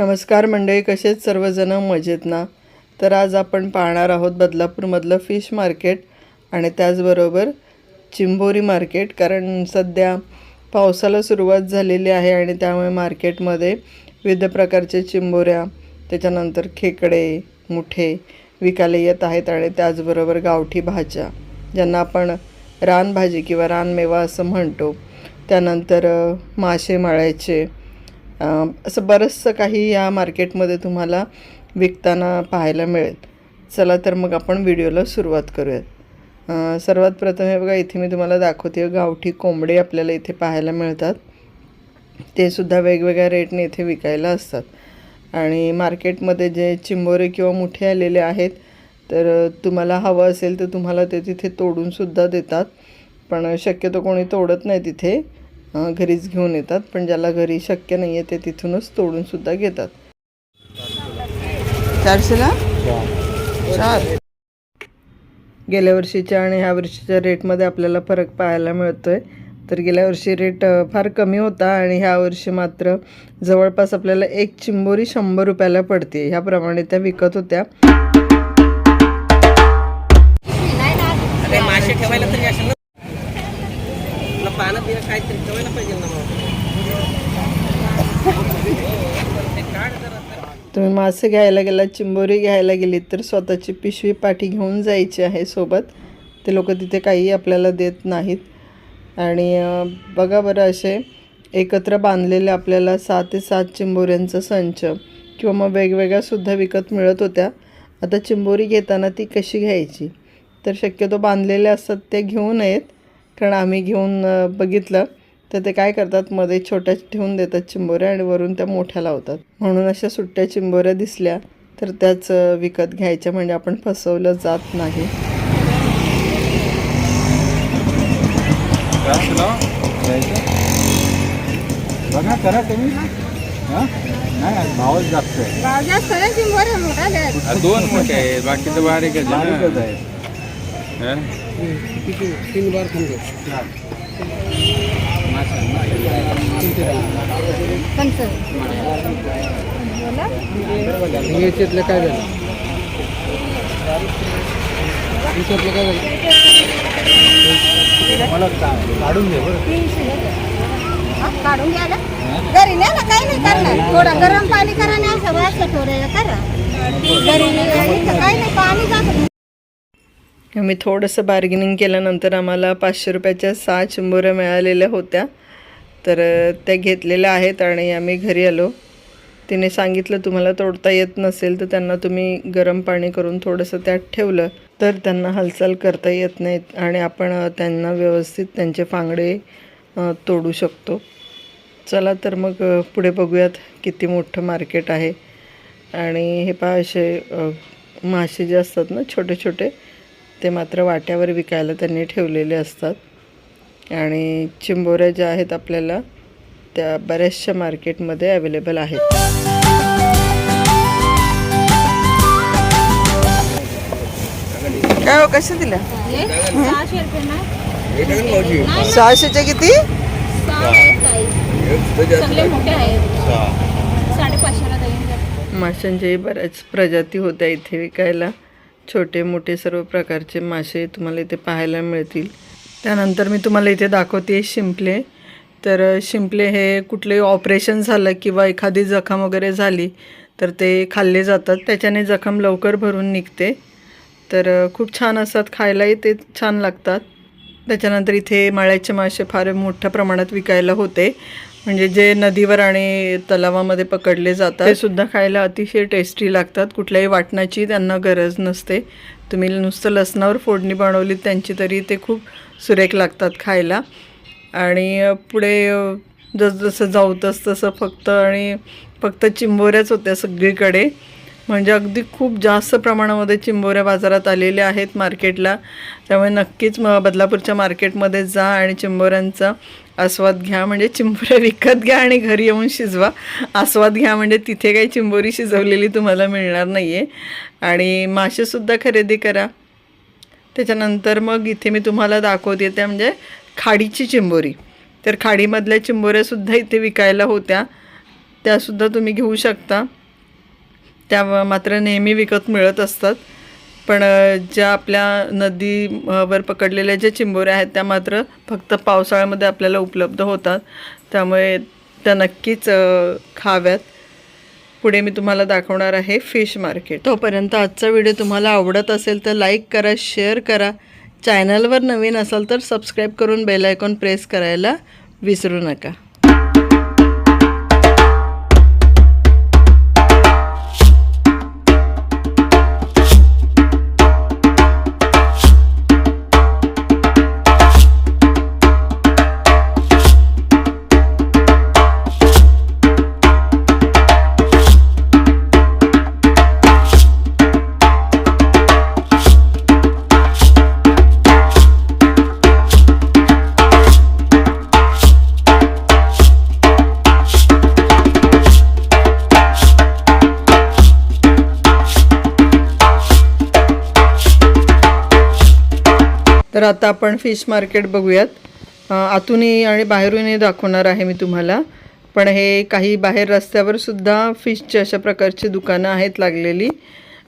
नमस्कार मंडळी कसेच सर्वजण? मजेत ना? तर आज आपण पाहणार आहोत बदलापूरमधलं फिश मार्केट आणि त्याचबरोबर चिंबोरी मार्केट. कारण सध्या पावसाला सुरुवात झालेली आहे आणि त्यामुळे मार्केटमध्ये विविध प्रकारचे चिंबोऱ्या त्याच्यानंतर खेकडे मुठे विकायला येत आहेत आणि त्याचबरोबर गावठी भाज्या ज्यांना आपण रानभाजी किंवा रानमेवा असं म्हणतो. त्यानंतर मासे माळ्याचे असं बरंचसं काही या मार्केटमध्ये तुम्हाला विकताना पाहायला मिळेल. चला तर मग आपण व्हिडिओला सुरुवात करूयात. सर्वात प्रथम हे बघा इथे मी तुम्हाला दाखवते गावठी कोंबडे आपल्याला इथे पाहायला मिळतात. ते सुद्धा वेगवेगळ्या रेटने इथे विकायला असतात. आणि मार्केटमध्ये जे चिंबोरे किंवा मुठे आलेले आहेत तर तुम्हाला हवं असेल तर तुम्हाला ते तिथे तोडूनसुद्धा देतात. पण शक्यतो कोणी तोडत नाही तिथे. घरीच घेऊन येतात पण ज्याला घरी शक्य नाही आहे ते तिथूनच तोडूनसुद्धा घेतात. चारशेला चार. गेल्या वर्षीच्या आणि ह्या वर्षीच्या रेटमध्ये आपल्याला फरक पाहायला मिळतोय. तर गेल्या वर्षी रेट फार कमी होता आणि ह्या वर्षी मात्र जवळपास आपल्याला एक चिंबोरी शंभर रुपयाला पडते ह्याप्रमाणे त्या विकत होत्या. तुला पानं काहीतरी ठेवायला पाहिजे ना तुम्ही मासे घ्यायला गेलात चिंबोरी घ्यायला गेलीत तर स्वतःची पिशवी पाठी घेऊन जायची आहे सोबत. ते लोक तिथे काही आपल्याला देत नाहीत. आणि बघा बरं असे एकत्र बांधलेले आपल्याला सहा ते सात चिंबोऱ्यांचा संच किंवा मग वेगवेगळ्या विकत मिळत होत्या. आता चिंबोरी घेताना ती कशी घ्यायची? तर शक्यतो बांधलेले असतात ते घेऊ नयेत. कारण आम्ही घेऊन बघितलं. तर ते काय करतात मध्ये छोट्या ठेवून देतात चिंबोऱ्या आणि वरून त्या मोठ्या लावतात. म्हणून अशा सुट्ट्या चिंबोऱ्या दिसल्या तर त्याच विकत घ्यायच्या. म्हणजे आपण फसवलं जात नाही. बघा करा तुम्ही. हां? भावच जास्त. दोन मोठे आहेत. बाकीचं बारीकच बारीकच तीन बार खांदे याच्यातलं काय झालं याच्यातलं काय झालं मला काढून बरं काढून घ्या ना घरी नाही ना काही नाही करणार थोडं गरम पाणी करा नाही असं वाटलं थोडं करा. घरी काही नाही पाणी जातं. आम्ही थोडंसं बार्गेनिंग केल्यानंतर आम्हाला पाचशे रुपयाच्या सहा चिंबोऱ्या मिळालेल्या होत्या. तर त्या घेतलेल्या आहेत आणि आम्ही घरी आलो. तिने सांगितलं तुम्हाला तोडता येत नसेल तर त्यांना तुम्ही गरम पाणी करून थोडंसं त्यात ठेवलं तर त्यांना हालचाल करता येत नाहीत आणि आपण त्यांना व्यवस्थित त्यांचे फांगडे तोडू शकतो. चला तर मग पुढे बघूयात किती मोठं मार्केट आहे. आणि हे पहा असे मासे जे असतात ना छोटे छोटे ते मात्र वाट्यावर विकायला त्यांनी ठेवलेले असतात. आणि चिंबोऱ्या ज्या आहेत आपल्याला त्या बऱ्याचशा मार्केटमध्ये अवेलेबल आहेत. काय हो कशा दिल्या सहाशेच्या किती? माशांच्याही बऱ्याच प्रजाती होत्या इथे विकायला. छोटे मोठे सर्व प्रकारचे मासे तुम्हाला इथे पाहायला मिळतील. त्यानंतर मी तुम्हाला इथे दाखवते शिंपले. तर शिंपले हे कुठलंही ऑपरेशन झालं किंवा एखादी जखम वगैरे झाली तर ते खाल्ले जातात. त्याच्याने जखम लवकर भरून निघते. तर खूप छान असतात. खायलाही ते छान लागतात. त्याच्यानंतर इथे माळ्याचे मासे फार मोठ्या प्रमाणात विकायला होते. म्हणजे जे नदीवर आणि तलावामध्ये पकडले जातात ते सुद्धा खायला अतिशय टेस्टी लागतात. कुठल्याही वाटणाची त्यांना गरज नसते. तुम्ही नुसतं लसणावर फोडणी बनवली त्यांची तरी ते खूप सुरेख लागतात खायला. आणि पुढे जसजसं जाऊ तस तसं फक्त आणि फक्त चिंबोऱ्याच होत्या सगळीकडे. म्हणजे अगदी खूप जास्त प्रमाणामध्ये चिंबोऱ्या बाजारात आलेल्या आहेत मार्केटला. त्यामुळे नक्कीच म बदलापूरच्या मार्केटमध्ये जा आणि चिंबोऱ्यांचा आस्वाद घ्या. म्हणजे चिंबोऱ्या विकत घ्या आणि घरी येऊन शिजवा. आस्वाद घ्या म्हणजे तिथे काही चिंबोरी शिजवलेली तुम्हाला मिळणार नाही आहे आणि मासेसुद्धा खरेदी करा. त्याच्यानंतर मग इथे मी तुम्हाला दाखवते त्या म्हणजे खाडीची चिंबोरी. तर खाडीमधल्या चिंबोऱ्यासुद्धा इथे विकायला होत्या. त्यासुद्धा तुम्ही घेऊ शकता. त्या व- मात्र नेहमी विकत मिळत असतात. पण ज्या आपल्या नदीवर पकडलेल्या ज्या चिंबोऱ्या आहेत त्या मात्र फक्त पावसाळ्यामध्ये आपल्याला उपलब्ध होतात. त्यामुळे त्या नक्कीच खाव्यात. पुढे मी तुम्हाला दाखवणार आहे फिश मार्केट. तोपर्यंत आजचा व्हिडिओ तुम्हाला आवडत असेल तर लाईक करा शेअर करा. चॅनलवर नवीन असाल तर सबस्क्राईब करून बेल आयकॉन प्रेस करायला विसरू नका. तर आता आपण फिश मार्केट बघूयात. आतूनही आणि बाहेरूनही दाखवणार आहे मी तुम्हाला. पण हे काही बाहेर रस्त्यावर सुद्धा फिशची अशा प्रकारची दुकानं आहेत लागलेली.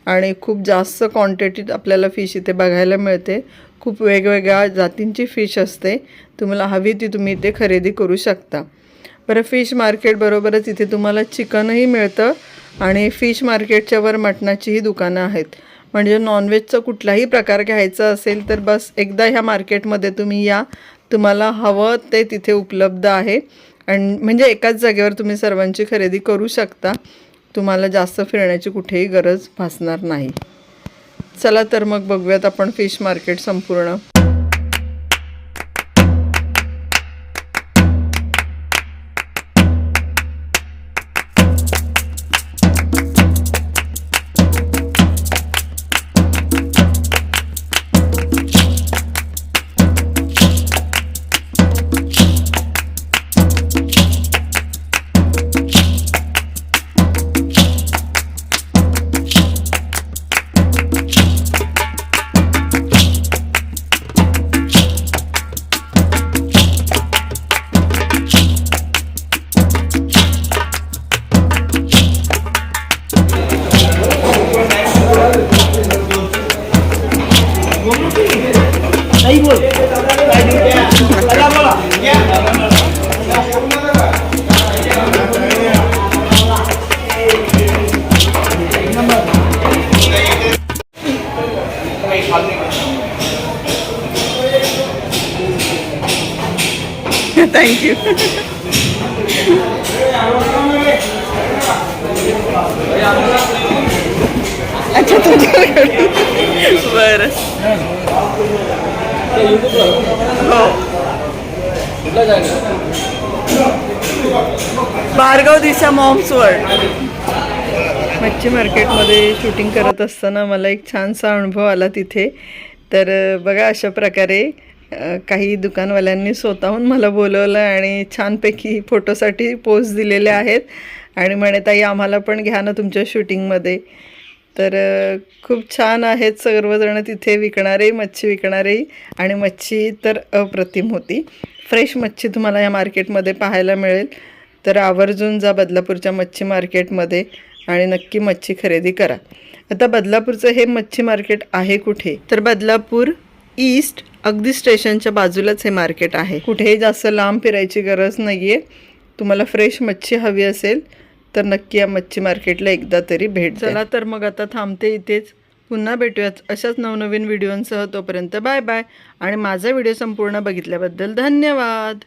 आणि खूप जास्त क्वांटिटीत आपल्याला फिश इथे बघायला मिळते. खूप वेगवेगळ्या जातींची फिश असते. तुम्हाला हवी ती तुम्ही इथे खरेदी करू शकता. बरं फिश मार्केटबरोबरच इथे तुम्हाला चिकनही मिळतं. आणि फिश मार्केटच्या वर मटणाचीही दुकानं आहेत. म्हणजे नॉनव्हेजचा कुठलाही प्रकार घ्यायचा असेल तर बस एकदा ह्या मार्केटमध्ये तुम्ही या. तुम्हाला हवं ते तिथे उपलब्ध आहे. आणि म्हणजे एकाच जागेवर तुम्ही सर्वांची खरेदी करू शकता. तुम्हाला जास्त फिरण्याची कुठेही गरज भासणार नाही. चला तर मग बघूयात आपण फिश मार्केट संपूर्ण. थँक्यू अच्छा तुमच्याकडे बरं हो. भार्गव दिशा मॉम्स वर्ल्ड मच्छी मार्केटमध्ये शूटिंग करत असताना मला एक छानसा अनुभव आला तिथे. तर बघा अशा प्रकारे काही दुकानवाल्यांनी स्वतःहून मला बोलवलं आणि छानपैकी फोटोसाठी पोस्ट दिलेले आहेत. आणि म्हणे ताई आम्हाला पण घ्या ना तुमच्या शूटिंगमध्ये तर खूप छान आहेत सर्वजण तिथे विकणारे मच्छी विकणारे आणि मच्छी तर अप्रतिम होती. फ्रेश मच्छी तुम्हाला या मार्केटमध्ये पाहायला मिळेल. तर आवर्जून जा बदलापूरच्या मच्छी मार्केटमध्ये आणि नक्की मच्छी खरेदी करा. आता बदलापूरचं हे मच्छी मार्केट आहे कुठे? तर बदलापूर ईस्ट अगदी स्टेशनच्या बाजूलाच हे मार्केट आहे. कुठेही जास्त लांब फिरायची गरज नाही आहे तुम्हाला फ्रेश मच्छी हवी असेल तर नक्की या मच्छी मार्केटला एकदा तरी भेट चला तर मग आता थांबते इथेच. पुन्हा भेटूयाच अशाच नवनवीन व्हिडिओंसह. तोपर्यंत बाय बाय. आणि माझा व्हिडिओ संपूर्ण बघितल्याबद्दल धन्यवाद.